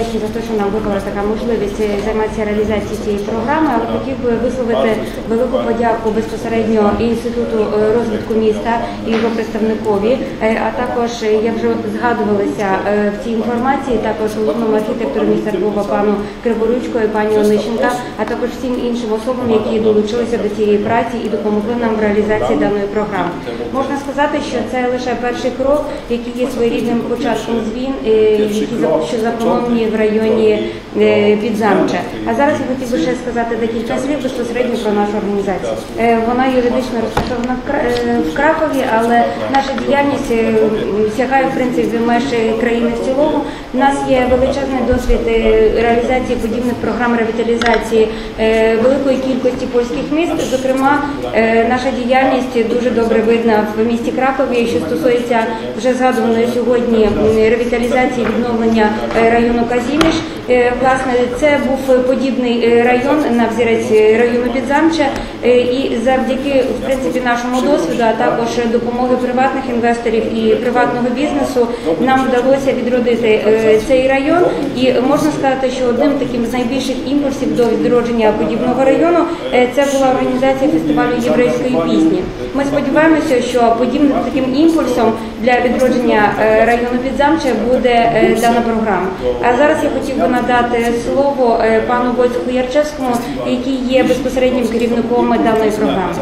вдячні за те, що нам випала така можливість е, займатися реалізацією цієї програми, але хотів би висловити велику подяку безпосередньо інституту е, розвитку міста і його представникові, е, а також е, я вже згадувалася е, в цій інформації, також головному архітектору міста Львова пану Криворучко і пані Онищенка, а також всім іншим особам, які долучилися до цієї праці і допомогли нам в реалізації даної програми. Можна сказати, що це лише перший крок, який є своєрідним початком змін, які що заплановані в районі е, Підзамча. А зараз я хотів би ще сказати декілька слів безпосередньо про нашу організацію. Е, Вона юридично розташована в е, в Кракові, але наша діяльність сягає в принципі меж країни в цілому. У нас є величезний досвід реалізації подібних програм ревіталізації великої кількості польських міст. Зокрема, наша діяльність дуже добре видна в місті Кракові, що стосується вже згадуваної сьогодні ревіталізації відновлення району umas ilhas Власне, це був подібний е, район на взірець е, району Підзамча, Е, і завдяки в принципі нашому досвіду, а також допомоги приватних інвесторів і приватного бізнесу, нам вдалося відродити е, цей район. І можна сказати, що одним таким з найбільших імпульсів до відродження подібного району е, це була організація фестивалю єврейської пісні. Ми сподіваємося, що подібним таким імпульсом для відродження е, району Підзамча буде е, дана програма. А зараз я хотів би надати слово е, пану Войцеху Ярчевському, який є безпосереднім керівником даної програми.